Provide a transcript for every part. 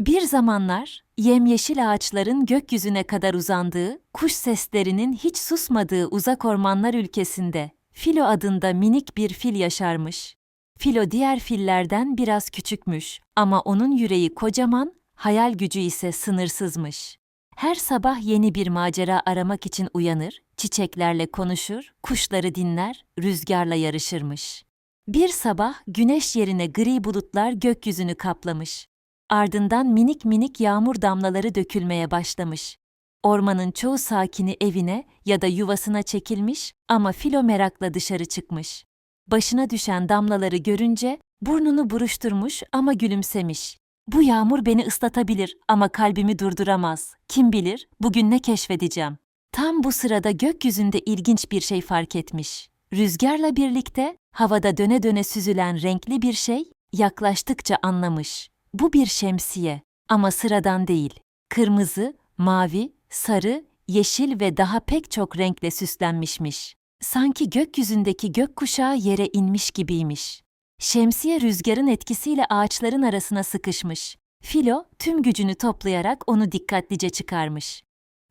Bir zamanlar yemyeşil ağaçların gökyüzüne kadar uzandığı, kuş seslerinin hiç susmadığı uzak ormanlar ülkesinde Filo adında minik bir fil yaşarmış. Filo diğer fillerden biraz küçükmüş ama onun yüreği kocaman, hayal gücü ise sınırsızmış. Her sabah yeni bir macera aramak için uyanır, çiçeklerle konuşur, kuşları dinler, rüzgarla yarışırmış. Bir sabah güneş yerine gri bulutlar gökyüzünü kaplamış. Ardından minik minik yağmur damlaları dökülmeye başlamış. Ormanın çoğu sakini evine ya da yuvasına çekilmiş ama Filo merakla dışarı çıkmış. Başına düşen damlaları görünce burnunu buruşturmuş ama gülümsemiş. Bu yağmur beni ıslatabilir ama kalbimi durduramaz. Kim bilir bugün ne keşfedeceğim. Tam bu sırada gökyüzünde ilginç bir şey fark etmiş. Rüzgarla birlikte havada döne döne süzülen renkli bir şey yaklaştıkça anlamış. Bu bir şemsiye ama sıradan değil. Kırmızı, mavi, sarı, yeşil ve daha pek çok renkle süslenmişmiş. Sanki gökyüzündeki gökkuşağı yere inmiş gibiymiş. Şemsiye rüzgarın etkisiyle ağaçların arasına sıkışmış. Filo tüm gücünü toplayarak onu dikkatlice çıkarmış.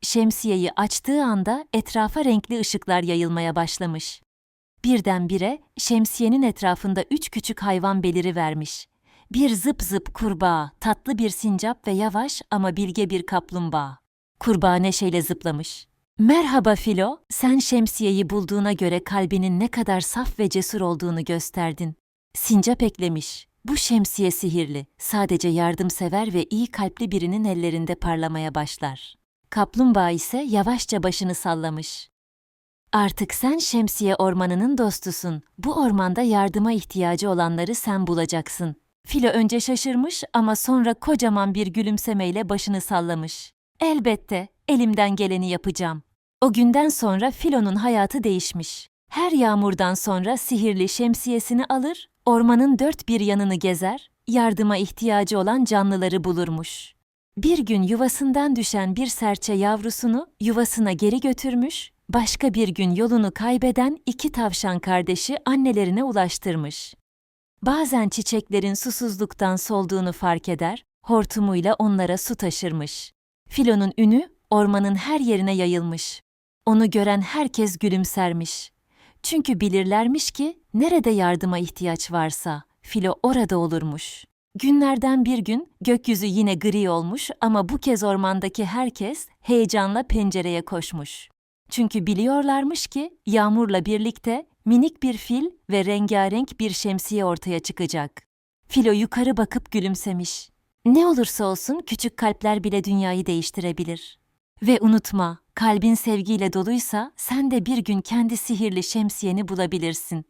Şemsiyeyi açtığı anda etrafa renkli ışıklar yayılmaya başlamış. Birdenbire şemsiyenin etrafında üç küçük hayvan beliri vermiş. Bir zıp zıp kurbağa, tatlı bir sincap ve yavaş ama bilge bir kaplumbağa. Kurbağa neşeyle zıplamış. Merhaba Filo, sen şemsiyeyi bulduğuna göre kalbinin ne kadar saf ve cesur olduğunu gösterdin. Sincap eklemiş. Bu şemsiye sihirli, sadece yardımsever ve iyi kalpli birinin ellerinde parlamaya başlar. Kaplumbağa ise yavaşça başını sallamış. Artık sen şemsiye ormanının dostusun. Bu ormanda yardıma ihtiyacı olanları sen bulacaksın. Filo önce şaşırmış ama sonra kocaman bir gülümsemeyle başını sallamış. Elbette, elimden geleni yapacağım. O günden sonra Filo'nun hayatı değişmiş. Her yağmurdan sonra sihirli şemsiyesini alır, ormanın dört bir yanını gezer, yardıma ihtiyacı olan canlıları bulurmuş. Bir gün yuvasından düşen bir serçe yavrusunu yuvasına geri götürmüş, başka bir gün yolunu kaybeden iki tavşan kardeşi annelerine ulaştırmış. Bazen çiçeklerin susuzluktan solduğunu fark eder, hortumuyla onlara su taşırmış. Filo'nun ünü ormanın her yerine yayılmış. Onu gören herkes gülümsermiş. Çünkü bilirlermiş ki nerede yardıma ihtiyaç varsa Filo orada olurmuş. Günlerden bir gün gökyüzü yine gri olmuş ama bu kez ormandaki herkes heyecanla pencereye koşmuş. Çünkü biliyorlarmış ki yağmurla birlikte minik bir fil ve rengarenk bir şemsiye ortaya çıkacak. Filo yukarı bakıp gülümsemiş. Ne olursa olsun küçük kalpler bile dünyayı değiştirebilir. Ve unutma, kalbin sevgiyle doluysa sen de bir gün kendi sihirli şemsiyeni bulabilirsin.